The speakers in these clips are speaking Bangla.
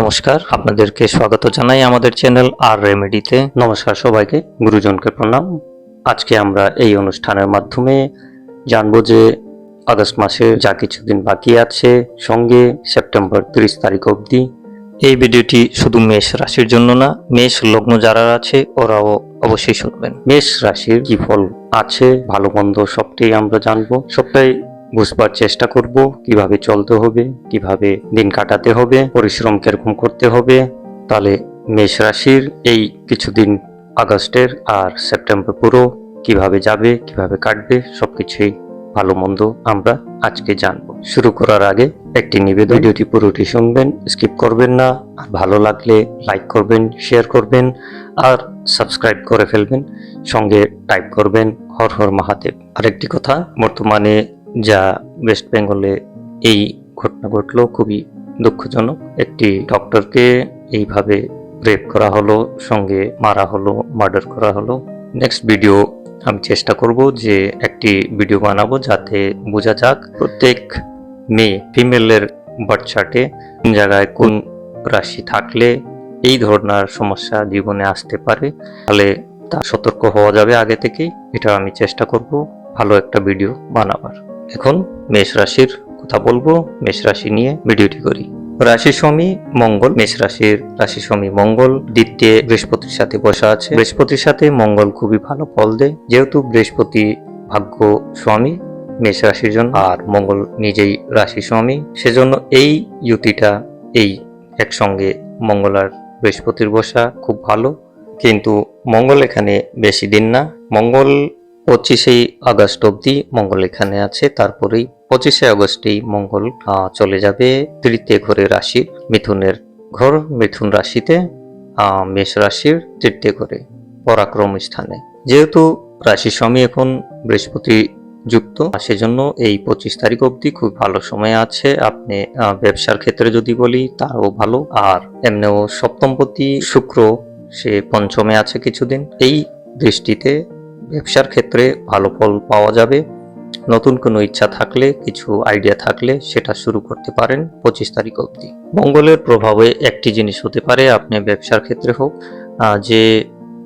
নমস্কার, আপনাদেরকে স্বাগত জানাই আমাদের চ্যানেল আর রেমেডিতে। নমস্কার সবাইকে, গুরুজনকে প্রণাম। আজকে আমরা এই অনুষ্ঠানের মাধ্যমে জানব যে আগস্ট মাসে যা কিছুদিন বাকি আছে, সঙ্গে সেপ্টেম্বর তিরিশ তারিখ অবধি। এই ভিডিওটি শুধু মেষ রাশির জন্য না, মেষ লগ্ন যারা আছে, ওরাও অবশ্যই শুনবেন। মেষ রাশির কি ফল আছে, ভালো মন্দ সবটাই আমরা জানব। সবটাই বুঝবার চেষ্টা করব, কীভাবে চলতে হবে, কীভাবে দিন কাটাতে হবে, পরিশ্রম কীরকম করতে হবে। তাহলে মেষ রাশির এই কিছুদিন আগস্টের আর সেপ্টেম্বর পুরো কীভাবে যাবে, কীভাবে কাটবে, সবকিছুই ভালো মন্দ আমরা আজকে জানব। শুরু করার আগে একটি নিবেদন। ভিডিওটি পুরোটি শুনবেন, স্কিপ করবেন না। আর ভালো লাগলে লাইক করবেন, শেয়ার করবেন আর সাবস্ক্রাইব করে ফেলবেন। সঙ্গে টাইপ করবেন হর হর মহাদেব। আরেকটি কথা, বর্তমানে যা ওয়েস্ট বেঙ্গলে এই ঘটনা ঘটলো, খুবই দুঃখজনক। একটি ডক্টরকে এইভাবে রেপ করা হলো, সঙ্গে মারা হলো মার্ডার করা হলো। নেক্সট ভিডিও আমি চেষ্টা করব যে একটি ভিডিও বানাবো যাতে বোঝা যাক প্রত্যেক মেয়ে ফিমেলের বার্থ চার্টে কোন জায়গায় কোন রাশি থাকলে এই ধরনের সমস্যা জীবনে আসতে পারে। তাহলে তা সতর্ক হওয়া যাবে আগে থেকেই, এটা আমি চেষ্টা করব ভালো একটা ভিডিও বানাবার। এখন মেষ রাশির কথা বলব, মেষ রাশি নিয়ে ভিডিওটি করি। রাশি স্বামী মঙ্গল, মেষ রাশির রাশি স্বামী মঙ্গল, দ্বিতীয় বৃহস্পতির সাথে বসা আছে। বৃহস্পতির সাথে মঙ্গল খুবই ভালো ফল দেয়, যেহেতু বৃহস্পতি ভাগ্য স্বামী, মেষ রাশির জন্য, আর মঙ্গল নিজেই রাশি স্বামী। সেজন্য এই ইউতিটা এই একসঙ্গে মঙ্গল আর বৃহস্পতির বসা খুব ভালো। কিন্তু মঙ্গল এখানে বেশি দিন না। মঙ্গল পঁচিশে আগস্ট অবধি মঙ্গল এখানে আছে, তারপরেই পঁচিশে আগস্টেই মঙ্গল চলে যাবে তৃতীয় ঘরে রাশির মিথুনের ঘর, মিথুন রাশিতে মেষ রাশির তৃতীয় ঘরে পরাক্রম স্থানে। যেহেতু রাশি স্বামী এখন বৃহস্পতি যুক্ত, সেজন্য এই পঁচিশ তারিখ অবধি খুব ভালো সময় আছে। আপনি ব্যবসার ক্ষেত্রে যদি বলি, তারও ভালো। আর এমনিও সপ্তমপতি শুক্র, সে পঞ্চমে আছে কিছুদিন। এই দৃষ্টিতে ব্যবসার ক্ষেত্রে ভালো ফল পাওয়া যাবে। নতুন কোনো ইচ্ছা থাকলে, কিছু আইডিয়া থাকলে সেটা শুরু করতে পারেন পঁচিশ তারিখ অবধি। মঙ্গলের প্রভাবে একটি জিনিস হতে পারে, আপনি ব্যবসার ক্ষেত্রে হোক যে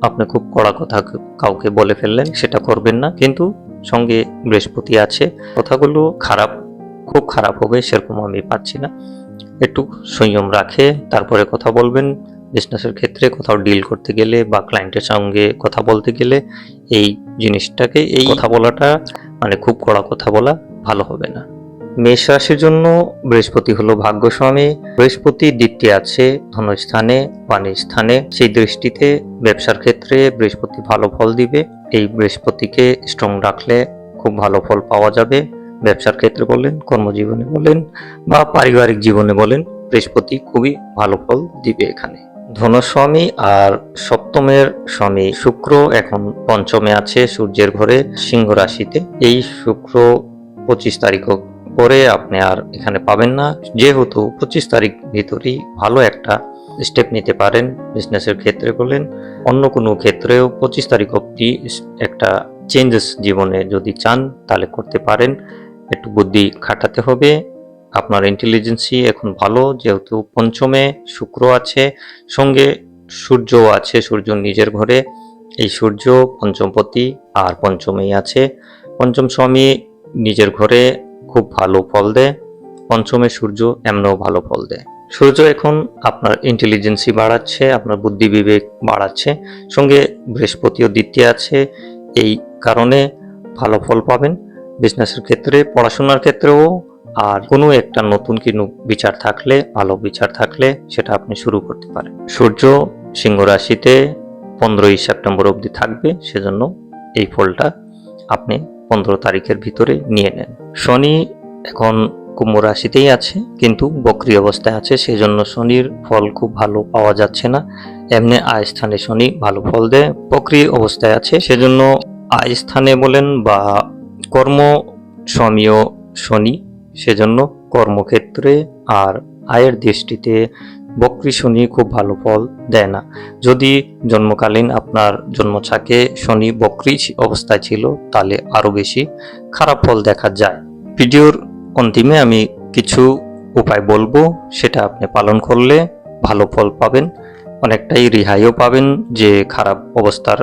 আপনি খুব কড়া কথা কাউকে বলে ফেললেন সেটা করবেন না। কিন্তু সঙ্গে বৃহস্পতি আছে, কথাগুলো খারাপ, খুব খারাপ হবে সেরকম আমি পাচ্ছি না। একটু সংযম রাখে, তারপরে কথা বলবেন। বিজনেসের ক্ষেত্রে কোথাও ডিল করতে গেলে বা ক্লায়েন্টের সঙ্গে কথা বলতে গেলে এই জিনিসটাকে এই কথা বলাটা মানে খুব কড়া কথা বলা ভালো হবে না। মেষ রাশির জন্য বৃহস্পতি হলো ভাগ্যস্বামী। বৃহস্পতি দ্বিতীয় আছে ধনস্থানে পানির স্থানে সেই দৃষ্টিতে ব্যবসার ক্ষেত্রে বৃহস্পতি ভালো ফল দিবে। এই বৃহস্পতিকে স্ট্রং রাখলে খুব ভালো ফল পাওয়া যাবে। ব্যবসার ক্ষেত্রে বলেন কর্মজীবনে বলেন বা পারিবারিক জীবনে বলেন বৃহস্পতি খুবই ভালো ফল দিবে এখানে। ধনস্বামী আর সপ্তমের স্বামী শুক্র এখন পঞ্চমে আছে সূর্যের ঘরে সিংহ রাশিতে। এই শুক্র পঁচিশ তারিখ পরে আপনি আর এখানে পাবেন না। যেহেতু পঁচিশ তারিখ ভিতরেই ভালো একটা স্টেপ নিতে পারেন বিজনেসের ক্ষেত্রে বলেন অন্য কোনো ক্ষেত্রেও পঁচিশ তারিখ অবধি একটা চেঞ্জেস জীবনে যদি চান, তাহলে করতে পারেন। একটু বুদ্ধি খাটাতে হবে। আপনার ইন্টেলিজেন্সি এখন ভালো, যেহেতু পঞ্চমে শুক্র আছে, সঙ্গে সূর্যও আছে, সূর্য নিজের ঘরে। এই সূর্য পঞ্চমপতি আর পঞ্চমেই আছে। পঞ্চম স্বামী নিজের ঘরে খুব ভালো ফল দেয়। পঞ্চমে সূর্য এমনও ভালো ফল দেয়। সূর্য এখন আপনার ইন্টেলিজেন্সি বাড়াচ্ছে, আপনার বুদ্ধি বিবেক বাড়াচ্ছে। সঙ্গে বৃহস্পতিও দ্বিতীয় আছে। এই কারণে ভালো ফল পাবেন। বিজনেসের ক্ষেত্রে, পড়াশোনার ক্ষেত্রেও আর কোনো একটা নতুন কোনো বিচার থাকলে, ভালো বিচার থাকলে সেটা আপনি শুরু করতে পারেন। সূর্য সিংহ রাশিতে পনেরোই সেপ্টেম্বর অবধি থাকবে, সেজন্য এই ফলটা আপনি পনেরো তারিখের ভিতরে নিয়ে নেন। শনি এখন কুম্ভ রাশিতেই আছে, কিন্তু বক্রি অবস্থায় আছে, সেজন্য শনির ফল খুব ভালো পাওয়া যাচ্ছে না। এমনি আয় স্থানে শনি ভালো ফল দেয়, বক্রি অবস্থায় আছে, সেজন্য আয় স্থানে বলেন বা কর্ম স্বামীও শনি সেজন্য কর্মক্ষেত্রে আর আয়ের দৃষ্টিতে বক্রি শনি খুব ভালো ফল দেয় না। যদি জন্মকালীন আপনার জন্ম জন্মছাকে শনি বক্রি অবস্থায় ছিল, তাহলে আরও বেশি খারাপ ফল দেখা যায়। ভিডিওর অন্তিমে আমি কিছু উপায় বলব, সেটা আপনি পালন করলে ভালো ফল পাবেন, অনেকটাই রেহাইও পাবেন, যে খারাপ অবস্থার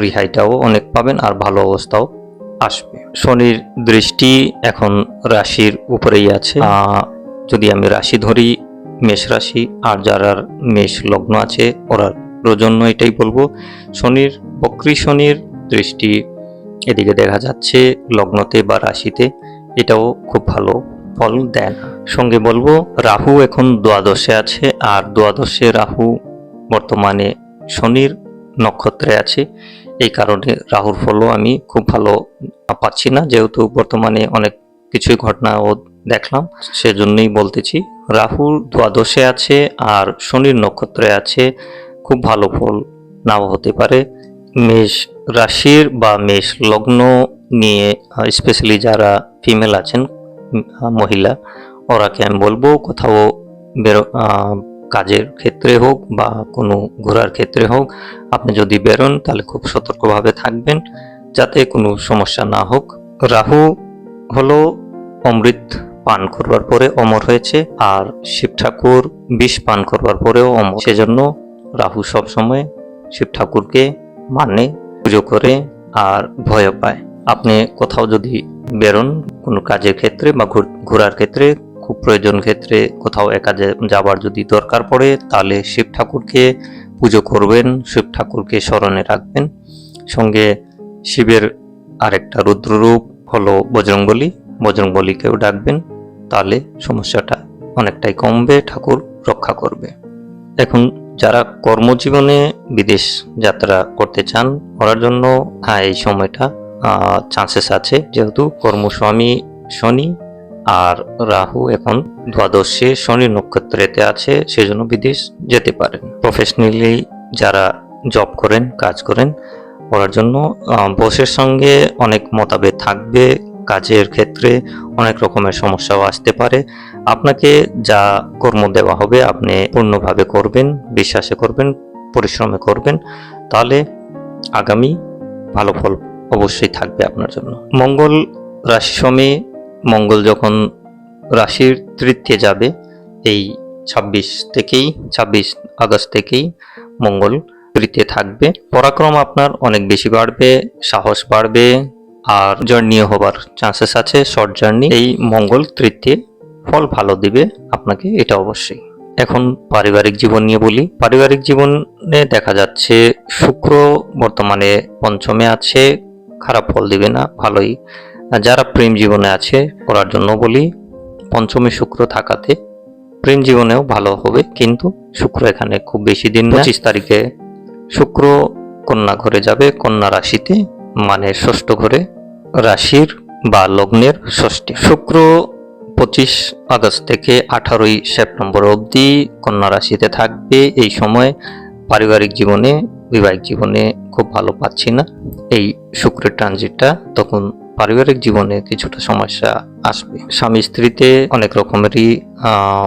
রেহাইটাও অনেক পাবেন, আর ভালো অবস্থাও আসবে। শনির দৃষ্টি এখন রাশির উপরেই আছে। যদি আমি রাশি ধরি, মেষ রাশি, আর যারা মেষ লগ্ন আছে, ওরা জন্য এটাই বলব। শনির, বক্রী শনির দৃষ্টি এদিকে দেখা যাচ্ছে, লগ্নতে বা রাশিতে, এটাও খুব ভালো ফল দেয় না। সঙ্গে বলব, রাহু এখন দ্বাদশে আছে, আর দ্বাদশে রাহু বর্তমানে শনির নক্ষত্রে আছে। এই কারণে রাহুর ফলও আমি খুব ভালো পাচ্ছি না। যেহেতু বর্তমানে অনেক কিছুই ঘটনাও দেখলাম, সেজন্যই বলতেছি। রাহুর দ্বাদশে আছে আর শনির নক্ষত্রে আছে, খুব ভালো ফল নাও হতে পারে। মেষ রাশির বা মেষ লগ্ন নিয়ে, স্পেশালি যারা ফিমেল আছেন, মহিলা, ওরাকে আমি বলব কোথাও বেরো কাজের ক্ষেত্রে হোক বা কোনো ঘোরার ক্ষেত্রে হোক, আপনি যদি বেরোন, তাহলে খুব সতর্কভাবে থাকবেন যাতে কোনো সমস্যা না হোক। রাহু হলো অমৃত পান করবার পরে অমর হয়েছে আর শিব ঠাকুর বিষ পান করবার পরেও অমর। সেজন্য রাহু সব সময় শিব ঠাকুরকে মানে পুজো করে আর ভয় পায়। আপনি কোথাও যদি বেরোন কোনো কাজের ক্ষেত্রে বা ঘোরার ক্ষেত্রে খুব প্রয়োজন ক্ষেত্রে কোথাও একা যাবার যদি দরকার পড়ে, তাহলে শিব ঠাকুরকে পুজো করবেন, শিব ঠাকুরকে স্মরণে রাখবেন। সঙ্গে শিবের আরেকটা রুদ্ররূপ হলো বজরংবলী। বজরংবলীকেও ডাকবেন, তাহলে সমস্যাটা অনেকটাই কমবে, ঠাকুর রক্ষা করবে। এখন যারা কর্মজীবনে বিদেশ যাত্রা করতে চান, করার জন্য হ্যাঁ এই সময়টা চান্সেস আছে। যেহেতু কর্মস্বামী শনি আর রাহু এখন দ্বাদশে শনি নক্ষত্রেতে আছে, সেজন্য বিদেশ যেতে পারেন। প্রফেশনালি যারা জব করেন, কাজ করেন করার জন্য বসের সঙ্গে অনেক মতাবেত থাকবে, কাজের ক্ষেত্রে অনেক রকমের সমস্যাও আসতে পারে। আপনাকে যা কর্ম দেওয়া হবে, আপনি পূর্ণভাবে করবেন, বিশ্বাসে করবেন, পরিশ্রমে করবেন, তাহলে আগামী ভালো ফল অবশ্যই থাকবে আপনার জন্য। মঙ্গল রাশি সময়ে মঙ্গল যখন রাশির তৃতীয় যাবে, এই ছাব্বিশ থেকেই, ছাব্বিশ আগস্ট থেকেই মঙ্গল তৃতীয় থাকবে। পরাক্রম আপনার অনেক বেশি বাড়বে, সাহস বাড়বে, আর জার্নিও হবার চান্সেস আছে শর্ট জার্নি এই মঙ্গল তৃতীয় ফল ভালো দিবে আপনাকে, এটা অবশ্যই। এখন পারিবারিক জীবন নিয়ে বলি। পারিবারিক জীবনে দেখা যাচ্ছে, শুক্র বর্তমানে পঞ্চমে আছে, খারাপ ফল দিবে না, ভালোই। যারা প্রেম জীবনে আছে করার জন্য বলি পঞ্চমী শুক্র থাকাতে প্রেম জীবনেও ভালো হবে কিন্তু শুক্র এখানে খুব বেশি দিন পঁচিশ তারিখে শুক্র কন্যা ঘরে যাবে কন্যা রাশিতে মানে ষষ্ঠ ঘরে রাশির বা লগ্নের ষষ্ঠী। শুক্র পঁচিশ আগস্ট থেকে আঠারোই সেপ্টেম্বর অবধি কন্যা রাশিতে থাকবে। এই সময় পারিবারিক জীবনে বৈবাহিক জীবনে খুব ভালো পাচ্ছি না। এই শুক্রের ট্রানজিটটা তখন পারিবারিক জীবনে কিছুটা সমস্যা আসবে। স্বামী স্ত্রীতে অনেক রকমেরই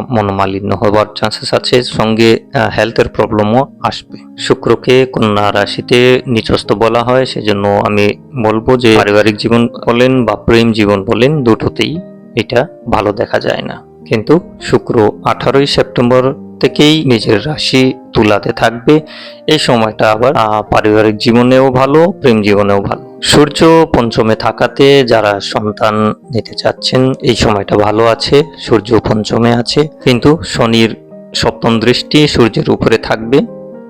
মনোমালিন্য হবার চান্সেস আছে সঙ্গে হেলথের প্রবলেমও আসবে। শুক্রকে কন্যা রাশিতে নিচস্ত বলা হয়, সেজন্য আমি বলব যে পারিবারিক জীবন বলেন বা প্রেম জীবন বলেন, দুটোতেই এটা ভালো দেখা যায় না। কিন্তু শুক্র আঠারোই সেপ্টেম্বর থেকেই নিজের রাশি তুলাতে থাকবে। এই সময়টা আবার পারিবারিক জীবনেও ভালো, প্রেম জীবনেও ভালো। সূর্য পঞ্চমে থাকাতে যারা সন্তান নিতে চাচ্ছেন, এই সময়টা ভালো আছে, সূর্য পঞ্চমে আছে। কিন্তু শনির সপ্তম দৃষ্টি সূর্যের উপরে থাকবে।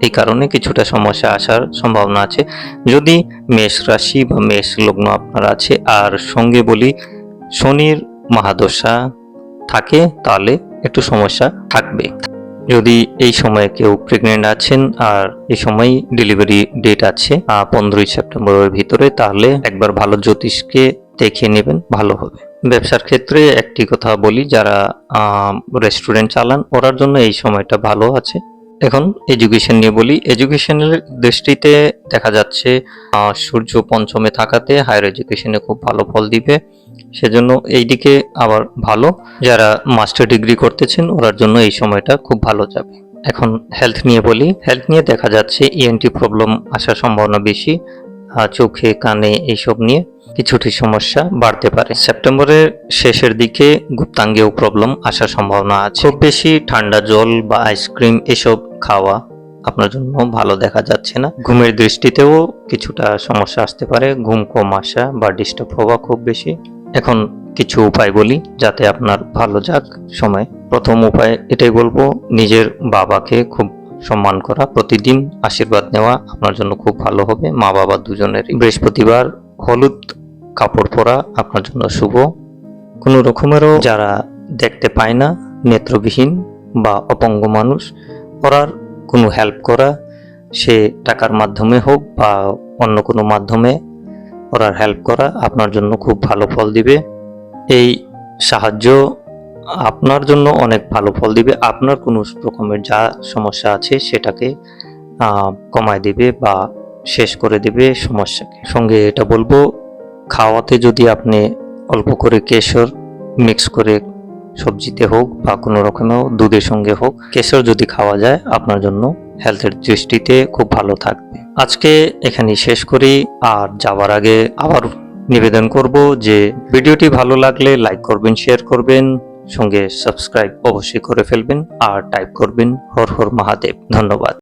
এই কারণে কিছুটা সমস্যা আসার সম্ভাবনা আছে। যদি মেষ রাশি বা মেষ লগ্ন আপনার আছে, আর সঙ্গে বলি শনির মহাদশা থাকে, তাহলে একটু সমস্যা থাকবে। যদি এই সময়ে কেউ প্রেগনেন্ট আছেন আর এই সময় ডেলিভারি ডেট আছে পনেরোই সেপ্টেম্বরের ভিতরে, তাহলে একবার ভালো জ্যোতিষকে দেখিয়ে নেবেন, ভালো হবে। ব্যবসার ক্ষেত্রে একটি কথা বলি, যারা রেস্টুরেন্ট চালান, ওরার জন্য এই সময়টা ভালো আছে। এখন এডুকেশন নিয়ে বলি। এডুকেশনের দৃষ্টিতে দেখা যাচ্ছে সূর্য পঞ্চমে থাকাতে হায়ার এডুকেশনে খুব ভালো ফল দিবে। সেজন্য এই দিকে আবার ভালো। যারা মাস্টার ডিগ্রি করতেছেন, ওরার জন্য এই সময়টা খুব ভালো যাবে। এখন হেলথ নিয়ে বলি। হেলথ নিয়ে দেখা যাচ্ছে ইএনটি প্রবলেম আসার সম্ভাবনা বেশি চোখে, কানে এইসব নিয়ে কিছুটি সমস্যা বাড়তে পারে। সেপ্টেম্বরের শেষের দিকে গুপ্তাঙ্গেও প্রবলেম আসার সম্ভাবনা আছে। খুব বেশি ঠান্ডা জল বা আইসক্রিম এসব খাওয়া আপনার জন্য ভালো দেখা যাচ্ছে না। ঘুমের দৃষ্টিতেও কিছুটা সমস্যা আসতে পারে। ঘুম কম আসা বা ডিস্টার্ব হওয়া খুব বেশি। এখন কিছু উপায় বলি যাতে আপনার ভালো যাক সময়। প্রথম উপায় এটাই বলব, নিজের বাবাকে খুব সম্মান করা। প্রতিদিন আশীর্বাদ নেওয়া আপনার জন্য খুব ভালো হবে। মা বাবা দুজনের বৃহস্পতিবার হলুদ কাপড় পরা আপনার জন্য শুভ। কোনো রকমেরও যারা দেখতে পায় না, নেত্রবিহীন বা অপঙ্গ মানুষ ওরার কোনো হেল্প করা, সে টাকার মাধ্যমে হোক বা অন্য কোনো মাধ্যমে ওরার হেল্প করা আপনার জন্য খুব ভালো ফল দিবে। এই সাহায্য আপনার জন্য অনেক ভালো ফল দিবে। আপনার কোনো রকমের যা সমস্যা আছে সেটাকে কমায় দিবে বা শেষ করে দিবে সমস্যাকে। সঙ্গে এটা বলব, খাওয়াতে যদি আপনি অল্প করে কেশর মিক্স করে সবজিতে হোক বা কোনো রকমেও দুধের সঙ্গে হোক, কেশর যদি খাওয়া যায়, আপনার জন্য হেলথের দৃষ্টিতে খুব ভালো থাকবে। আজকে এখানেই শেষ করি, আর যাওয়ার আগে আবার নিবেদন করব যে ভিডিওটি ভালো লাগলে লাইক করবেন শেয়ার করবেন, সঙ্গে সাবস্ক্রাইব অবশ্যই করে ফেলবেন, আর টাইপ করবেন হর হর মহাদেব। ধন্যবাদ।